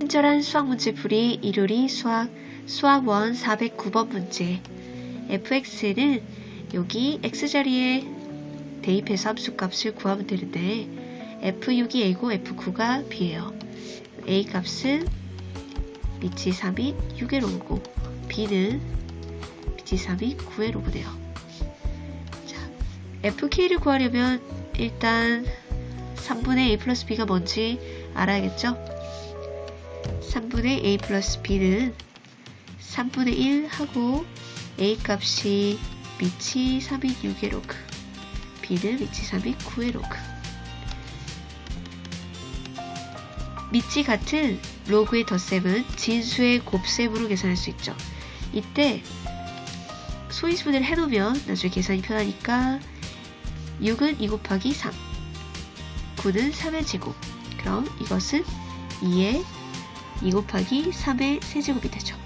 친절한 수학 문제풀이 일요리 수학 수학 원 409번 문제 fx는 여기 x자리에 대입해서 함수값을 구하면 되는데 f6이 a고 f9가 b예요. a 값은 밑이 3인 6의 로그고 b는 밑이 3인 9의 로그네요. 자, fk를 구하려면 일단 3분의 a 플러스 b가 뭔지 알아야겠죠? 3분의 a 플러스 b는 3분의 1 하고 a 값이 밑이 3인 6의 로그 b는 밑이 3인 9의 로그 밑이 같은 로그의 덧셈은 진수의 곱셈으로 계산할 수 있죠. 이때 소인수분해를 해놓으면 나중에 계산이 편하니까 6은 2 곱하기 3 9는 3의 제곱 그럼 이것은 2의 2 곱하기 3의 세제곱이 되죠.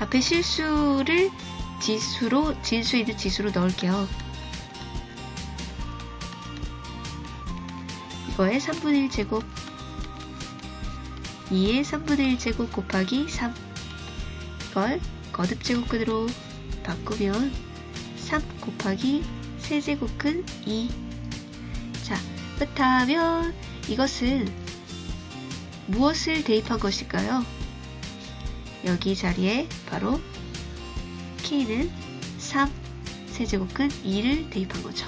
앞에 실수를 지수로 진수 있는 지수로 넣을게요. 이거의 3분의 1 제곱 2의 3분의 1 제곱 곱하기 3 이걸 거듭 제곱근으로 바꾸면 3 곱하기 세제곱근 2 자, 그렇다면 이것은 무엇을 대입한 것일까요? 여기 자리에 바로 k는 3 세제곱근 2를 대입한 거죠.